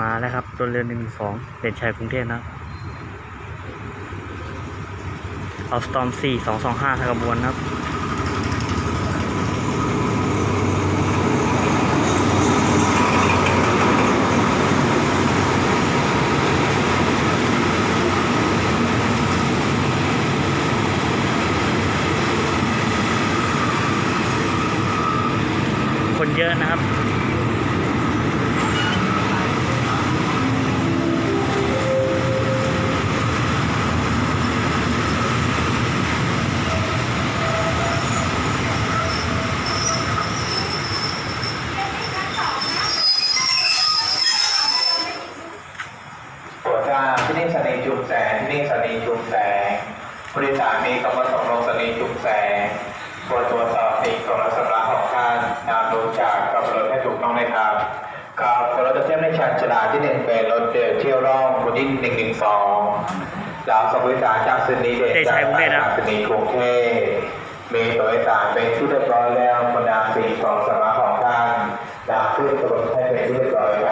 มาแล้วครับตัวเรือหนึ่งสองเด่นชัยกรุงเทพนะครับเอาสตอมสี่สองสองห้าทางกระบวนครับคนเยอะนะครับ เจ้าที่นี่สนีจุมแสงที่นี่สนีจุมแสงบริษัทมีกรรมสงลงสนีจุมแสงตรวจตรวจสอบสิ่งของสำรับของท่านนำรู้จากกำหนดให้ถูกต้องในะครับกราบขอรัเทียบในชานฉลาดที่หนึ่งเป็นรถเดือเที่ยวร่องบนที่หนึ่งหนึ่งสองดาวสวิสาจากสินีเดชจากสนีกรุงเทพมีตัวเอกสารเป็นชุดเรียบร้อยแล้วบรรดาสิ่งของสำรับของท่านดาวขึ้นตรวจให้เป็นที่เรียบร้อยแล้ว